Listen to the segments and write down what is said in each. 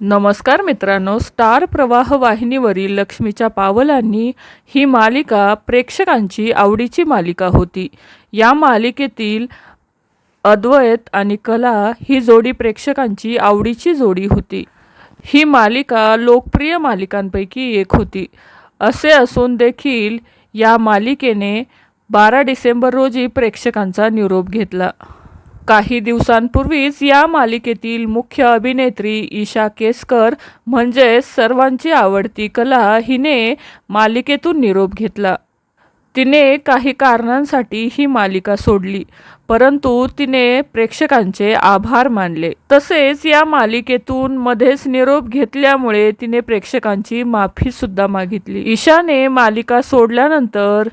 नमस्कार मित्रांनो स्टार प्रवाह वाहिनीवरील लक्ष्मीच्या पावलांनी ही मालिका प्रेक्षकांची आवडीची मालिका होती. या मालिकेतील अद्वैत आणि कला ही जोडी प्रेक्षकांची आवडीची जोडी होती. ही मालिका लोकप्रिय मालिकांपैकी एक होती. असे असून देखील या मालिकेने बारा डिसेंबर रोजी प्रेक्षकांचा निरोप घेतला. काही दिवसांपूर्वीच या मालिकेतील मुख्य अभिनेत्री ईशा केसकर म्हणजे सर्वांची आवडती कला हिने मालिकेतून निरोप घेतला. तिने काही कारणांसाठी ही मालिका सोडली परंतु तिने प्रेक्षकांचे आभार मानले. तसेच या मालिकेतून मध्येच निरोप घेतल्यामुळे तिने प्रेक्षकांची माफीसुद्धा मागितली. ईशाने मालिका सोडल्यानंतर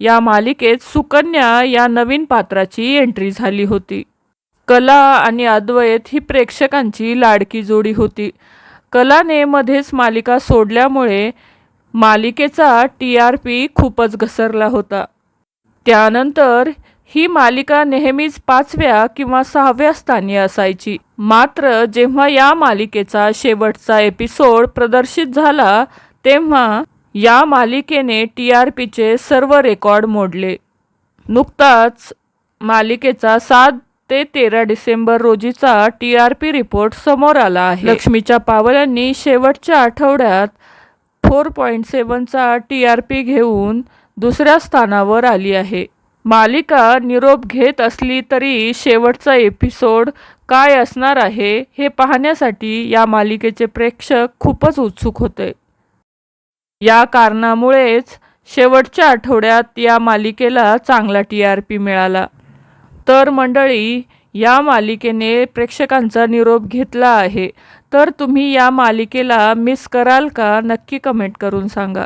या मालिकेत सुकन्या या नवीन पात्राची एंट्री झाली होती. कला आणि अद्वैत ही प्रेक्षकांची लाडकी जोडी होती. कलाने मध्येच मालिका सोडल्यामुळे मालिकेचा टी आर पी खूपच घसरला होता. त्यानंतर ही मालिका नेहमीच पाचव्या किंवा सहाव्या स्थानी असायची. मात्र जेव्हा या मालिकेचा शेवटचा एपिसोड प्रदर्शित झाला तेव्हा या मालिकेने टी आर पीचे सर्व रेकॉर्ड मोडले. नुकताच मालिकेचा सात ते तेरा डिसेंबर रोजीचा टी आर पी रिपोर्ट समोर आला आहे. लक्ष्मीच्या पावलांनी शेवटच्या आठवड्यात फोर पॉईंट सेवनचा टी आर पी घेऊन दुसऱ्या स्थानावर आली आहे. मालिका निरोप घेत असली तरी शेवटचा एपिसोड काय असणार आहे हे पाहण्यासाठी या मालिकेचे प्रेक्षक खूपच उत्सुक होते. या कारणामुळेच शेवटच्या आठवड्यात या मालिकेला चांगला टी आर पी मिळाला. तर मंडळी या मालिकेने प्रेक्षकांचा निरोप घेतला आहे. तर तुम्ही या मालिकेला मिस कराल का? नक्की कमेंट करून सांगा.